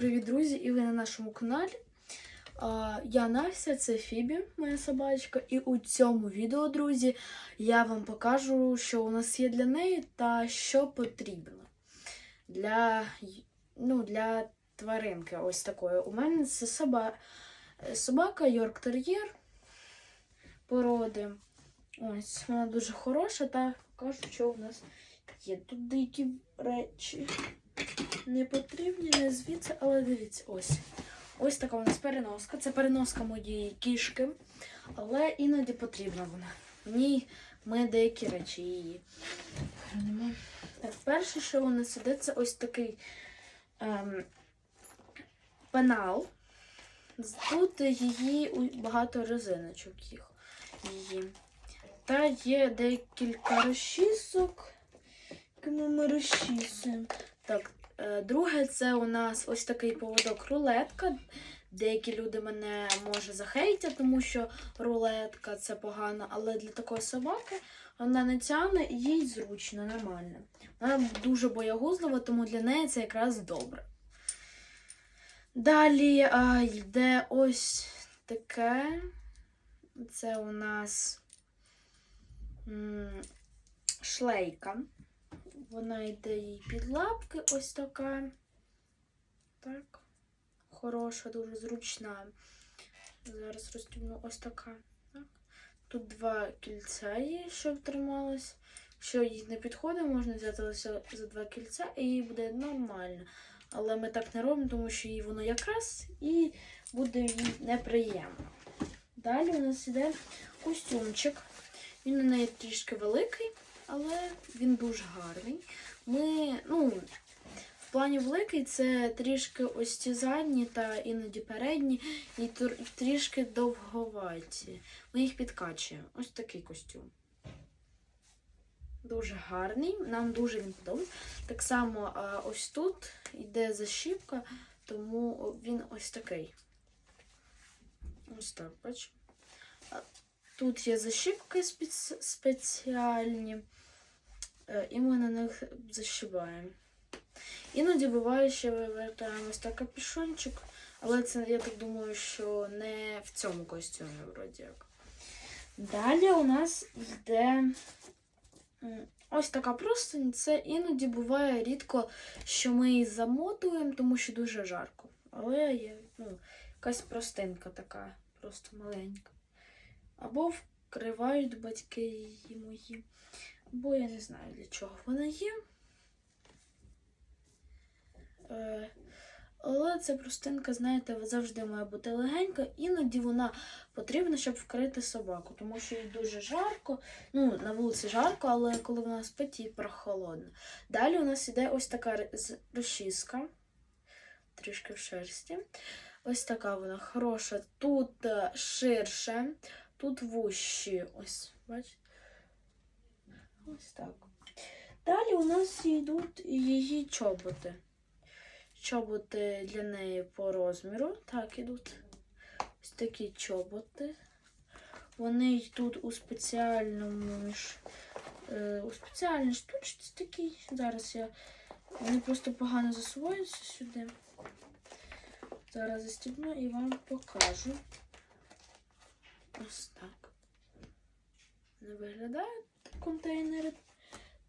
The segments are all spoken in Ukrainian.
Привіт, друзі! І ви на нашому каналі. Я Настя, це Фібі, моя собачка. І у цьому відео, друзі, я вам покажу, що у нас є для неї та що потрібно для, ну, для тваринки. Ось такої. У мене це соба... собака Йорк Тер'єр породи. Ось вона дуже хороша, та покажу, що у нас є тут деякі речі не потрібні, не звідси, але дивіться, ось. Ось така у нас переноска. Це переноска моєї кішки, але іноді потрібна вона. В ній ми деякі речі її. Так, перше, що у нас іде, це ось такий ем, пенал. Тут її багато резиночок їх. Її. Та є декілька розчісок, якими ми розчісуємо. Так, е, друге, це у нас ось такий поводок рулетка. Деякі люди мене може захейтять, тому що рулетка це погано, але для такої собаки вона не тягне і їй зручно, нормально. Вона дуже боягузлива, тому для неї це якраз добре. Далі а, йде ось таке. Це у нас шлейка. Вона йде їй під лапки, ось така. Так. Хороша, дуже зручна. Зараз розтібну ось така. Так. Тут два кільця є, щоб трималось. Якщо їй не підходить, можна взяти лише за два кільця і їй буде нормально. Але ми так не робимо, тому що їй воно якраз і буде їй неприємно. Далі у нас іде костюмчик. Він у неї трішки великий, але він дуже гарний. Ми, ну, в плані великий це трішки ось ці задні та іноді передні, і трішки довговаті. Ми їх підкачуємо. Ось такий костюм. Дуже гарний, нам дуже він подобається. Так само ось тут йде защіпка, тому він ось такий. Ось так, бачимо. Тут є защіпки спец- спеціальні, е, і ми на них защибаємо. Іноді буває, що вивертаємо ось так капюшончик, але це, я так думаю, що не в цьому костюмі, вроді як. Далі у нас йде ось така простинь. Це іноді буває рідко, що ми її замотуємо, тому що дуже жарко. Але є ну, якась простинка така, просто маленька. Або вкривають батьки її мої. Бо я не знаю для чого вона є. Е, Але ця простинка, знаєте, завжди має бути легенька. Іноді вона потрібна, щоб вкрити собаку, тому що їй дуже жарко. Ну, на вулиці жарко, але коли вона спить, їй прохолодно. Далі у нас іде ось така розчіска, трішки в шерсті. Ось така вона хороша. Тут е, ширше, тут вущі. Ось, бачите? Ось так. Далі у нас йдуть її чоботи. Чоботи для неї по розміру. Так, ідуть ось такі чоботи. Вони йдуть у спеціальному між, е, у спеціальній штучці такій. Зараз я. Вони просто погано засуваються сюди. Зараз застібну і вам покажу. Ось так. Не виглядають контейнери.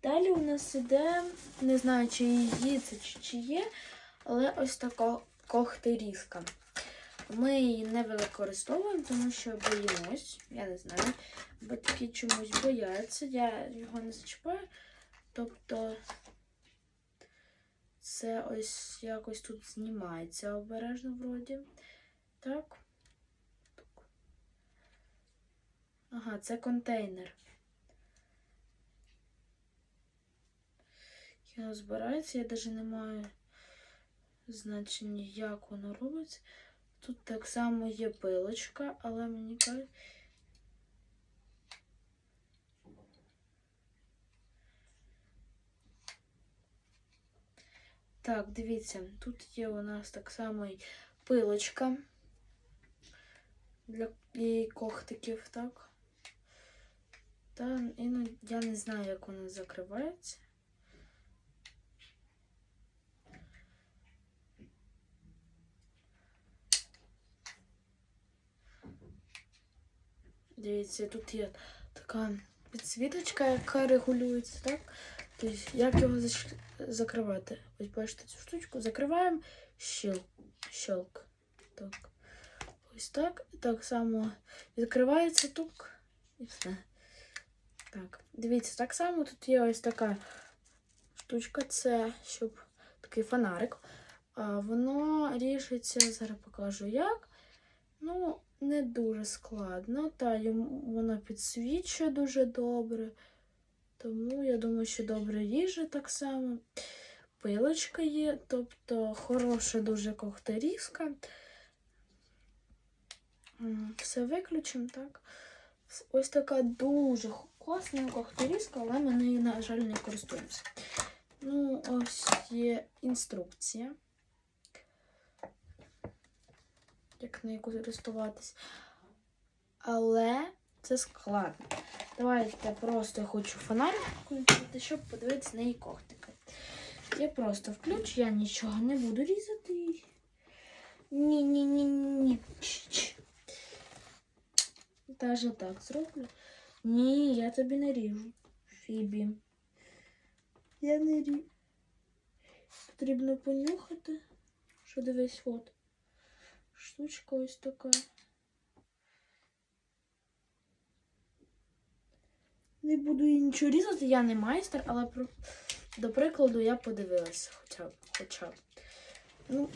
Далі у нас іде, не знаю, чи її це чи, чи є, але ось така когтерізка. Ми її не використовуємо, тому що боїмось. Я не знаю. Батьки чомусь бояться. Я його не зачіпаю. Тобто це ось якось тут знімається обережно вроді. Так. Ага, це контейнер. Воно збирається, я навіть не маю значення, як воно робиться. Тут так само є пилочка, але мені кажуть. Так, дивіться, тут є у нас так само і пилочка для її когтиків, так? Та іноді я не знаю, як воно закривається. Дивіться, тут є така підсвіточка, яка регулюється, так? Тобто, як його закривати? Ось бачите цю штучку, закриваємо щелк. щелк. Так. Ось так. І так само відкривається тук і все. Так, дивіться, так само тут є ось така штучка, це щоб такий фонарик. А, воно рішиться, зараз покажу як. Ну, не дуже складно. Та йому воно підсвічує дуже добре. Тому я думаю, що добре ріже так само. Пилочка є, тобто хороша дуже когтерізка. М, Все виключимо, так. Ось така дуже х- класна когтерізка, але ми нею, на жаль, не користуємося. Ну, ось є інструкція. Як нею користуватись. Але це складно. Давайте просто хочу фонарик включити, щоб подивитися на її когтики. Я просто включу, я нічого не буду різати. Ні-ні-ні-ні. Даже так зроблю. Ні, я тобі не ріжу. Фібі. Я не ріжу. Потрібно понюхати. Що дивись, от. Штучка ось така. Не буду їй нічого різати, я не майстер, але до прикладу я подивилася хоча б. Хоча б. Ну,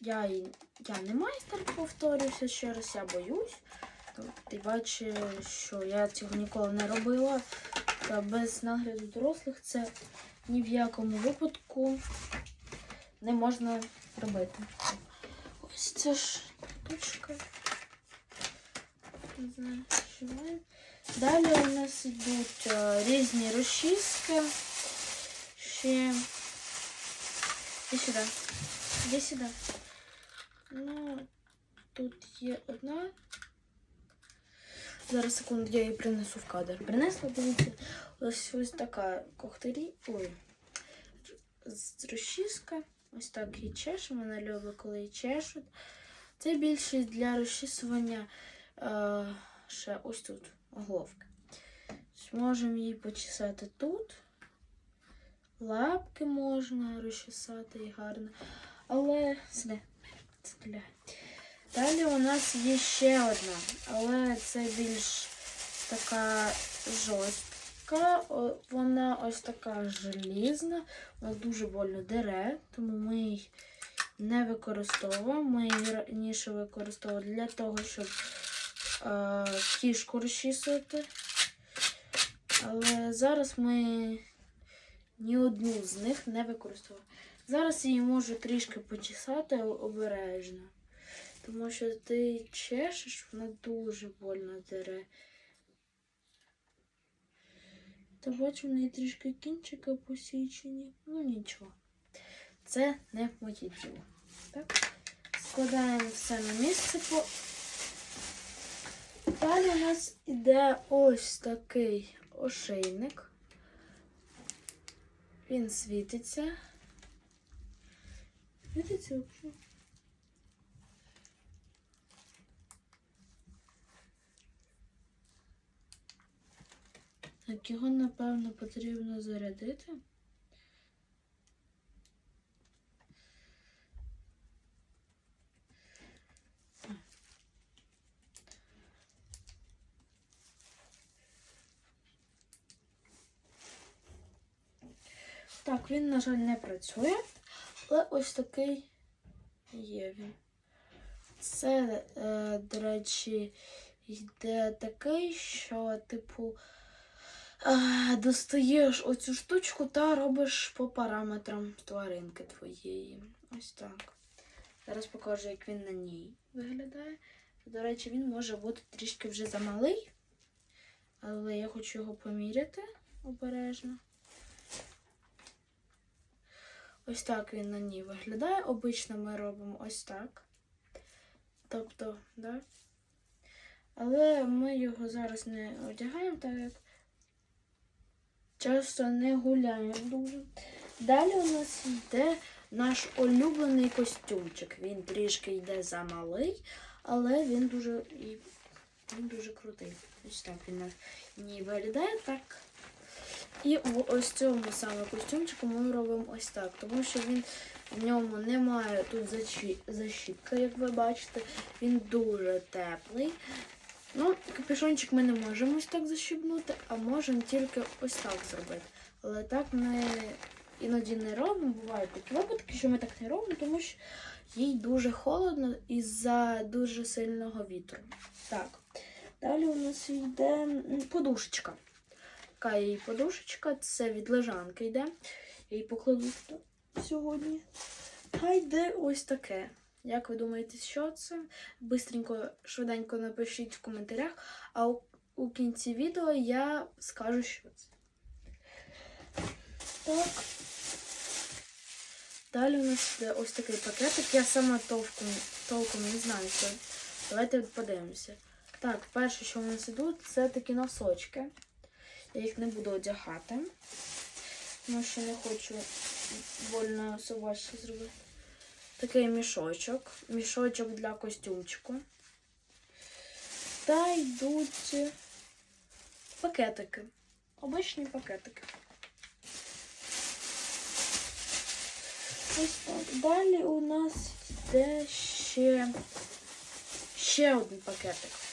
я, і- я не майстер, повторюся ще раз, я боюсь. Ти бачиш, що я цього ніколи не робила. Та без нагляду дорослих це ні в якому випадку не можна робити. Ось це ж штучка. Не знаю, що має. Далі у нас йдуть е, різні розчіски. Ще. Іди сюди. Іди сюди. Ну, тут є одна. Зараз секунду, я її принесу в кадр. Принесла, дивіться, ось ось така когтері. Ой. Розчіска. Ось так її чешемо. Вона любить, коли її чешуть. Це більше для розчісування е, ще ось тут головки. Можемо її почесати тут. Лапки можна розчесати і гарно. Але сюди. Сюди. Далі у нас є ще одна, але це більш така жорстка. Вона ось така желізна, вона дуже больно дере, тому ми її не використовуємо. Ми її раніше використовували для того, щоб е, кішку розчісувати. Але зараз ми ні одну з них не використовуємо. Зараз її можу трішки почесати обережно. Тому що ти чешеш, вона дуже больно дере. Та бачу, в неї трішки кінчики посічені. Ну нічого. Це не моє діло. Так? Складаємо все на місце. По... Далі у нас іде ось такий ошейник. Він світиться. Світиться взагалі? Так, його, напевно, потрібно зарядити. Так, він, на жаль, не працює, але ось такий є він. Це, е, до речі, йде такий, що, типу, е, достаєш оцю штучку та робиш по параметрам тваринки твоєї. Ось так. Зараз покажу, як він на ній виглядає. До речі, він може бути трішки вже замалий, але я хочу його поміряти обережно. Ось так він на ній виглядає. Обично ми робимо ось так. Тобто, да. Але ми його зараз не одягаємо, так як часто не гуляємо дуже. Далі у нас йде наш улюблений костюмчик. Він трішки йде замалий, але він дуже він дуже крутий. Ось так він на ній виглядає так. І в ось цьому саме костюмчику ми робимо ось так, тому що він в ньому немає тут защі- як ви бачите. Він дуже теплий. Ну, капюшончик ми не можемо ось так защібнути, а можемо тільки ось так зробити. Але так ми іноді не робимо. Бувають такі випадки, що ми так не робимо, тому що їй дуже холодно із-за дуже сильного вітру. Так. Далі у нас йде подушечка. Така її подушечка, це від лежанки йде. Я її покладу сьогодні. А йде ось таке. Як ви думаєте, що це? Бистренько, швиденько напишіть в коментарях, а у, у кінці відео я скажу, що це. Так. Далі у нас йде ось такий пакетик. Я сама толком, толком не знаю, що. Давайте подивимося. Так, перше, що у нас ідуть, це такі носочки. Я їх не буду одягати, тому що не хочу больно собачці зробити. Такий мішочок. Мішочок для костюмчику. Та йдуть пакетики. Обичні пакетики. Ось так. Далі у нас йде ще, ще один пакетик.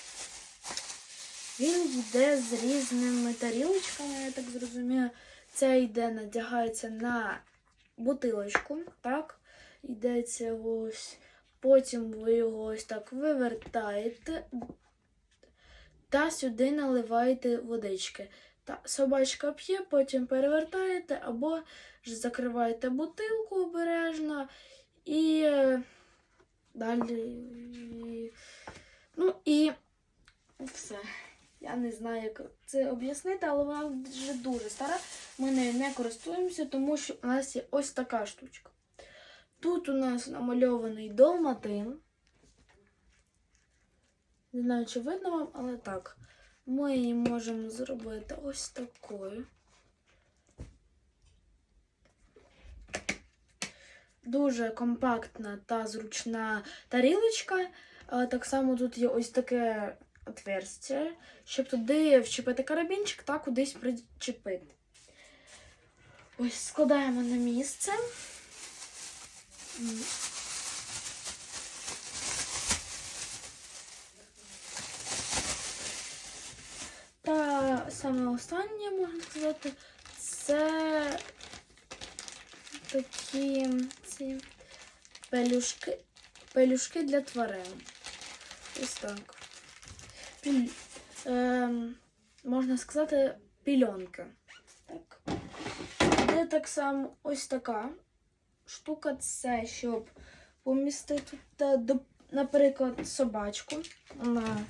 Він йде з різними тарілочками, я так зрозумію. Це йде, надягається на бутилочку, так? Йдеться ось. Потім ви його ось так вивертаєте та сюди наливаєте водички. Та собачка п'є, потім перевертаєте або ж закриваєте бутилку обережно і е, далі. Ну і все. Я не знаю, як це об'яснити, але вона вже дуже стара. Ми нею не користуємося, тому що у нас є ось така штучка. Тут у нас намальований Долматин. Не знаю, чи видно вам, але так. Ми її можемо зробити ось такою. Дуже компактна та зручна тарілочка. Так само тут є ось таке отверстие, щоб туди вчепити карабінчик та кудись причепити. Ось складаємо на місце. Та саме останнє можна сказати, це такі ці пелюшки, пелюшки для тварин. Ось так. Ем, можна сказати, пільонки. Так. Де так само ось така штука, це щоб помістити, наприклад, собачку. Вона,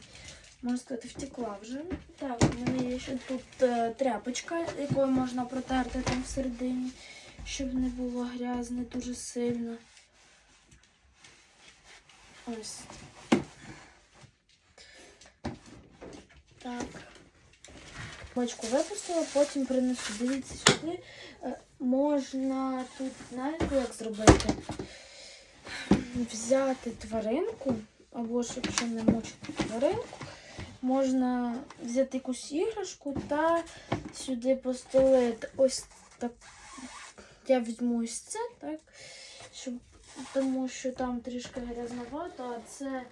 можна сказати, втекла вже. Так, у мене є ще тут е, тряпочка, якою можна протерти там всередині, щоб не було грязне дуже сильно. Ось. Так. Бочку випустила, потім принесу. Дивіться сюди. Е, Можна тут, знаєте, як зробити? Взяти тваринку, або ж якщо не мочити тваринку, можна взяти якусь іграшку та сюди постелити ось так. Я візьму ось це, так? Щоб, тому що там трішки грязновато, а це,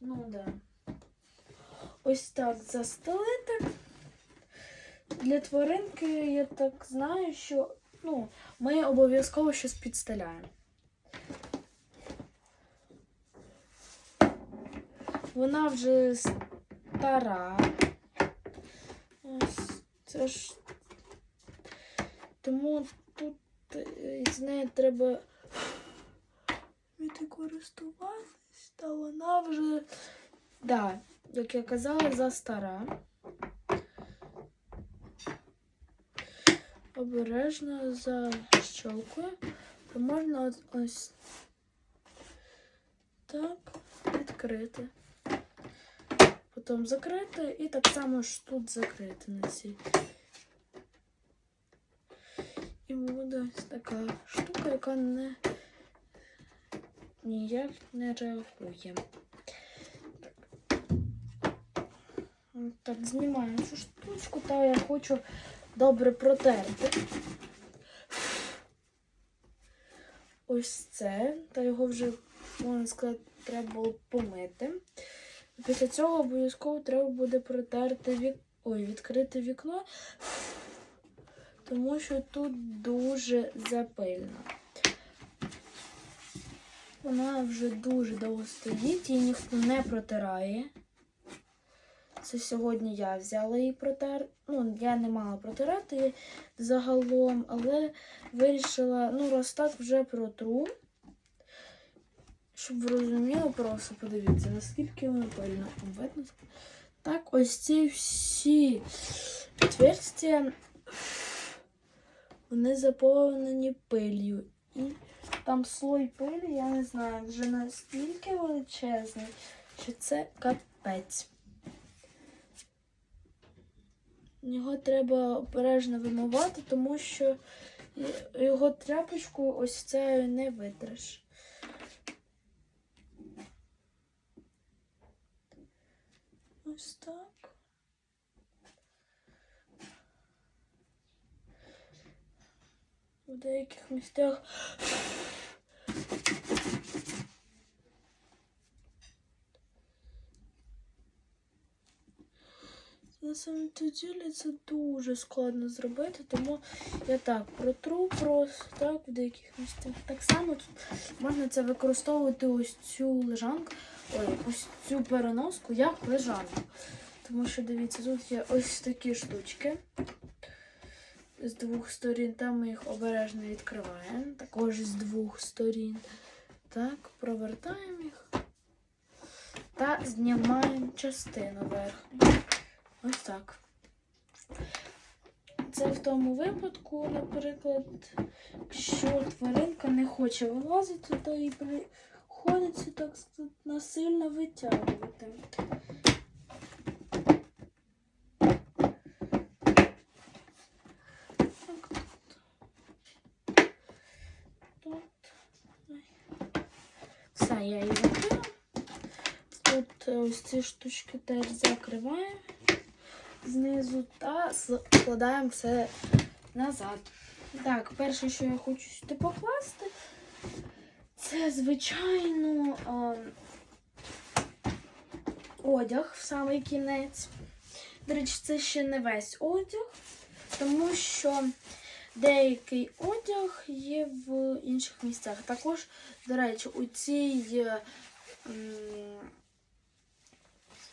ну да. Ось так застелити. Для тваринки я так знаю, що ну, ми обов'язково щось підстеляємо. Вона вже стара. Ось це ж. Тому тут е, з нею треба вміти користуватись, та вона вже, да, як я казала, застара. Обережно защолкую, то можна ось- ось так відкрити. Потім закрити і так само ж тут закрити на цій. І буде ось така штука, яка не ніяк не реагує. Так, знімаємо цю штучку, та я хочу добре протерти. Ось це, та його вже, можна сказати, треба було помити. Після цього обов'язково треба буде протерти вік... Ой, відкрити вікно, тому що тут дуже запильно. Вона вже дуже довго стоїть, її ніхто не протирає. Це сьогодні я взяла її протер. Ну, я не мала протирати загалом, але вирішила, ну, раз так вже протру. Щоб ви розуміли, просто подивіться, наскільки воно пильно. Видно? Так, ось ці всі отверстия, вони заповнені пилью. І там слой пилі, я не знаю, вже настільки величезний, що це капець. Його треба обережно вимивати, тому що його тряпочку ось це не витреш. Ось так. В деяких місцях. На самом ділі це дуже складно зробити, тому я так протру просто так в деяких місцях. Так само тут можна це використовувати ось цю лежанку, ой, ось цю переноску як лежанку. Тому що дивіться, тут є ось такі штучки з двох сторін. Там ми їх обережно відкриваємо. Також з двох сторін. Так, провертаємо їх та знімаємо частину верхню. Ось так. Це в тому випадку, наприклад, якщо тваринка не хоче вилазити, то їй приходиться так насильно витягувати. Все, я її закрила. Тут е, ось ці штучки теж закриваємо знизу та складаємо все назад. Так, перше, що я хочу сюди покласти, це, звичайно, одяг в самий кінець. До речі, це ще не весь одяг, тому що деякий одяг є в інших місцях. Також, до речі, у цій м,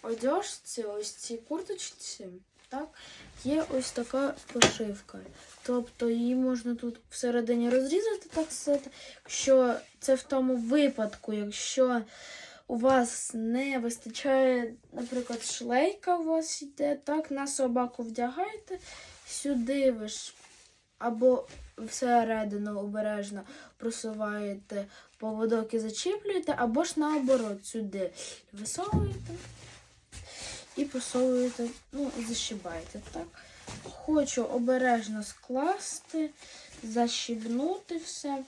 одежці, ось цій курточці, так, є ось така пошивка. Тобто її можна тут всередині розрізати, так сказати. Якщо це в тому випадку, якщо у вас не вистачає, наприклад, шлейка у вас йде, так, на собаку вдягаєте, сюди ви ж або всередину обережно просуваєте поводок і зачіплюєте, або ж наоборот сюди висовуєте і просовуєте, ну, і защібаєте, так. Хочу обережно скласти, защібнути все,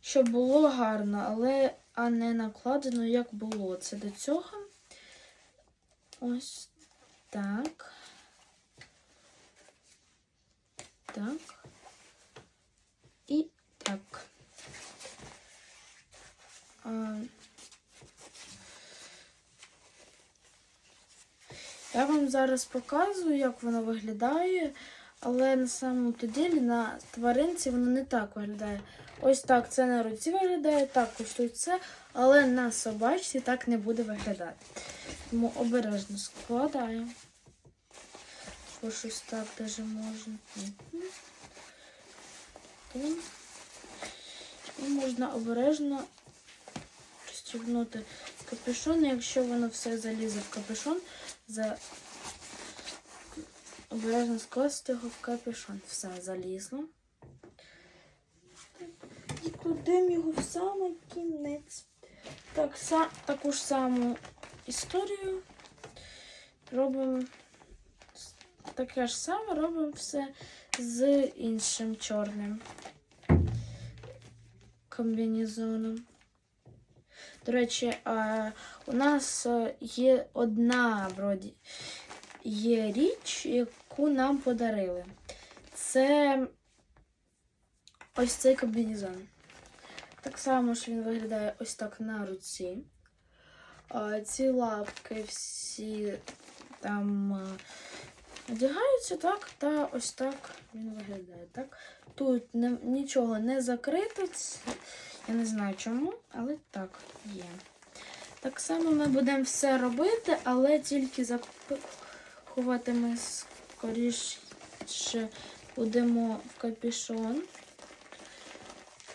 щоб було гарно, але а не накладено, як було це до цього. Ось так. Так. І так. А, Я вам зараз показую, як воно виглядає, але на самому ділі на тваринці воно не так виглядає. Ось так це на руці виглядає, так ось тут це, але на собачці так не буде виглядати. Тому обережно складаємо. Ось ось так даже можна. І можна обережно розстібнути капюшон, якщо воно все залізе в капюшон, за... обережно скласти його в капюшон. Все залізло. І кладемо його в самий кінець. Так, са... Таку ж саму історію робимо таке ж саме робимо все з іншим чорним комбінезоном. До речі, у нас є одна вроді є річ, яку нам подарили. Це ось цей комбінезон. Так само ж він виглядає ось так на руці. Ці лапки всі там одягаються так, та ось так він виглядає. Так? Тут нічого не закрито. Я не знаю чому, але так є. Так само ми будемо все робити, але тільки заховати ми скоріше будемо в капюшон.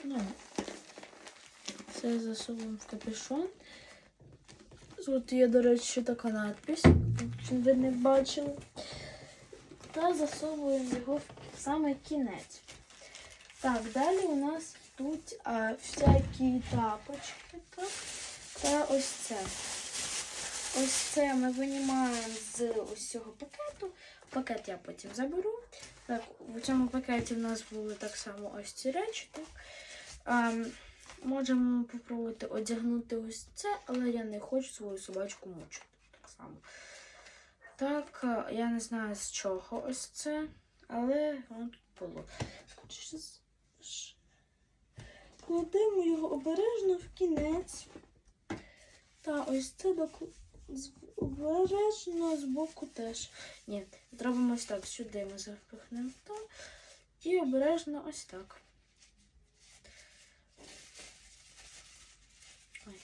Ну, все засовуємо в капюшон. Тут є, до речі, така надпись, якщо ви не бачили. Та засовуємо його в самий кінець. Так, далі у нас тут а, всякі тапочки. Так? Та ось це. Ось це ми винімаємо з ось цього пакету. Пакет я потім заберу. Так, у цьому пакеті в нас були так само ось ці речі. Так? А, можемо попробувати одягнути ось це, але я не хочу свою собачку мучити. Так само. Так, я не знаю з чого ось це, але воно тут було. Кладемо його обережно в кінець. Та ось це доку... з- обережно з боку теж. Ні, зробимо ось так. Сюди ми запихнемо то. І обережно ось так. Ой.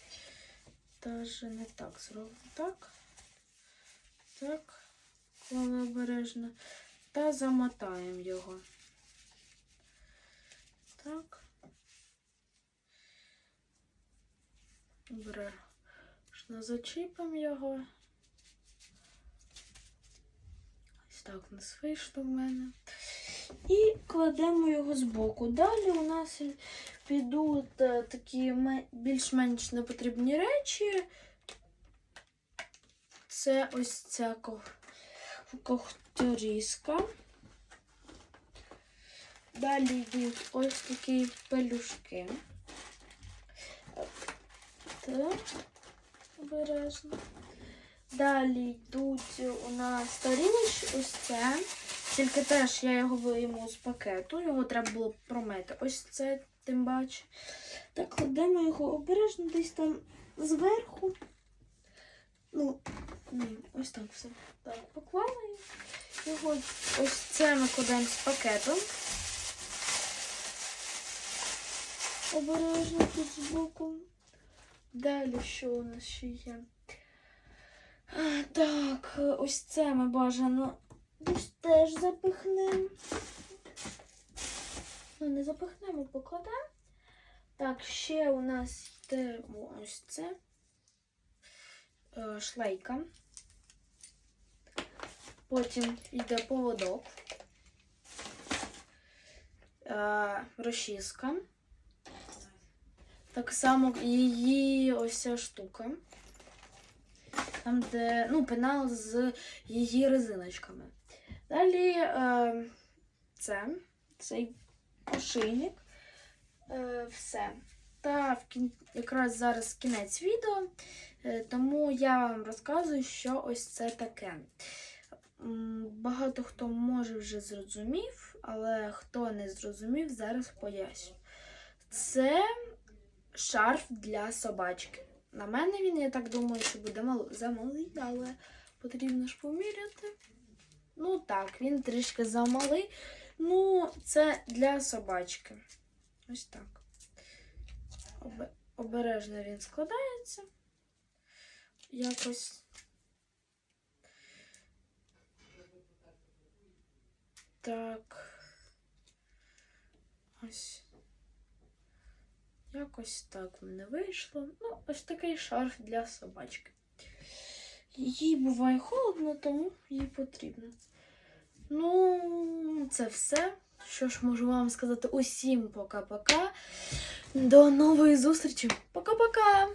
Даже не так зробимо. Так. Так. Коли обережно. Та замотаємо його. Так. Обережно зачіпимо його. Ось так у нас вийшло в мене. І кладемо його збоку. Далі у нас підуть е, такі більш-менш непотрібні речі. Це ось ця когторізка. Далі йдуть ось такі пелюшки. Так. Далі йдуть у нас тарілочки, ось це. Тільки теж я його вийму з пакету, його треба було промити. Ось це, тим паче. Так, кладемо його обережно десь там зверху. Ну, ні, ось так все. Так, поклали його. Ось це ми кладемо з пакетом. Обережно тут збоку. Далі що у нас ще є? А, Так, ось це ми бажано десь теж запихнемо. Ну, не запихнемо, покладемо. Так, ще у нас йде ось це е, шлейка. Потім йде поводок, е, розчіска. Так само її ось штука. Там, де ну, пенал з її резиночками. Далі е, це, цей ошийник. Е, все. Та в кін... якраз зараз кінець відео, е, тому я вам розказую, що ось це таке. Багато хто може вже зрозумів, але хто не зрозумів, зараз поясню. Це шарф для собачки. На мене він, я так думаю, що буде мал... замалий, але потрібно ж поміряти. Ну так, він трішки замалий. Ну, це для собачки. Ось так. Обе- Обережно він складається. Якось. Так. Ось. Якось так в мене вийшло. Ну, ось такий шарф для собачки. Їй буває холодно, тому їй потрібно. Ну, це все. Що ж можу вам сказати усім пока-пока. До нової зустрічі. Пока-пока!